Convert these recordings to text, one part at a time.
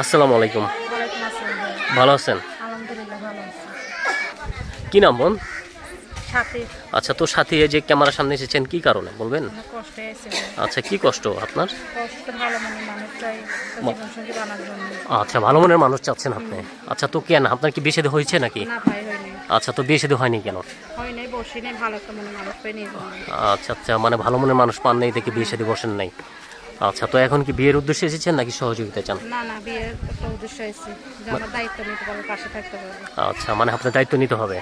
আসসালামু আলাইকুম। ভালো আছেন? কি নাম বোন? আচ্ছা তোর সাথী এই যে ক্যামেরার সামনে এসেছেন কি কারণে? বলবেন। আচ্ছা কি কষ্ট আপনার? আচ্ছা ভালো মনের মানুষ চাচ্ছেন আপনি। আচ্ছা তো কেন? আপনার কি বিয়ে হয়েছে নাকি? আচ্ছা তো বিয়ে হয়নি কেন? আচ্ছা আচ্ছা মানে ভালো মনের মানুষ পান নেই দেখে বিয়ে বসেন নাই। আচ্ছা তো এখন কি বিয়ের উদ্দেশ্যে এসেছেন নাকি সহযোগিতা চান? না না বিয়ের একটা উদ্দেশ্য হয়েছে যে আমার দায়িত্ব নিতে পারব পাশে থাকতে পারব আচ্ছা মানে আপনার দায়িত্ব নিতে হবে?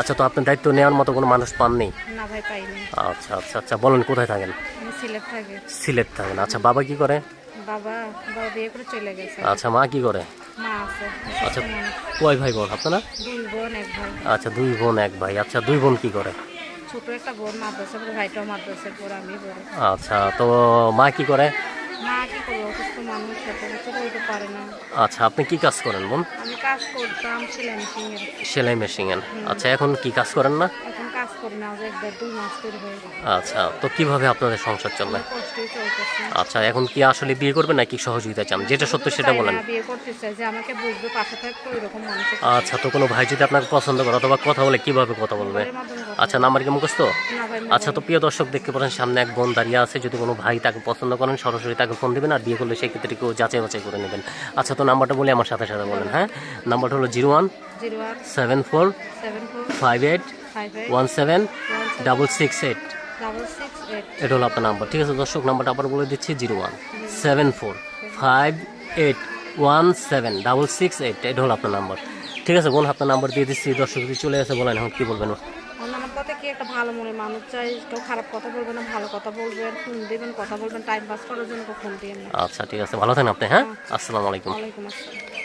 আচ্ছা তো আপনার দায়িত্ব নেওয়ার মতো কোনো মানুষ পান নেই না ভাই পাইনি। আচ্ছা আচ্ছা আচ্ছা বলেন কোথায় থাকেন? আমি সিলেট থাকি। সিলেট থাকেন। আচ্ছা বাবা কি করে? বাবা বাবা বিয়ে করে চলে গেছে। আচ্ছা মা কি করে? মা আছে আচ্ছা কয় ভাই বোন? আপনারা? দুই বোন এক ভাই। আচ্ছা দুই বোন এক ভাই। আচ্ছা দুই বোন কি করে? ছোট একটা বোন মাদ্রাসা পড়ে ভাইটাও মাদ্রাসা পড়ে আমি পড়ে। আচ্ছা তো মা কি করে? মা কি করে? অসুস্থ মানুষ করতে পারে না। আচ্ছা আপনি কি কাজ করেন বোন? আমি কাজ করতাম সেলাই মেশিনের। সেলাই মেশিন আচ্ছা এখন কি কাজ করেন না এখন করি না এক দেড় দুই মাস তৈরি হয়ে আচ্ছা তো কীভাবে আপনাদের সংসার চলে আচ্ছা এখন কি আসলে বিয়ে করবেন নাকি সহযোগিতা চান? যেটা সত্য সেটা বলেন। বিয়ে করতে চাই যে আমাকে বুঝবে পাশে থাকবে ওইরকম মানুষের আচ্ছা তো কোনো ভাই যদি আপনাকে পছন্দ করে অথবা কথা বলে কীভাবে কথা বলবে? আচ্ছা নাম্বার কি মুখস্থ? আচ্ছা তো প্রিয় দর্শক দেখতে পারেন সামনে এক বোন দাঁড়িয়ে আছে। যদি কোনো ভাই তাকে পছন্দ করেন সরাসরি তাকে ফোন দেবেন আর বিয়ে করলে সেই ক্ষেত্রে কেউ যাচাই বাছাই করে নেবেন। আচ্ছা তো নাম্বারটা বলে আমার সাথে সাথে বলেন হ্যাঁ? নাম্বারটা হলো zero one seven four five eight one seven double six eight এটা হলো আপনার নাম্বার ঠিক আছে দর্শক নাম্বারটা আবার বলে দিচ্ছি zero one seven four five eight one seven double six eight এটা হলো আপনার নাম্বার ঠিক আছে বোন আপনার নাম্বার দিয়ে দিচ্ছি দর্শক যদি চলে আসে বলেন এখন কি বলবেন? কি একটা ভালো মনে মানুষ চাই কেউ খারাপ কথা বলবে না ভালো কথা বলবেন ফোন দিবেন কথা বলবেন টাইম পাস করার জন্য ফোন দিয়ে আচ্ছা ঠিক আছে ভালো থাকেন আপনি হ্যাঁ? আসসালামু আলাইকুম। আসসালাম।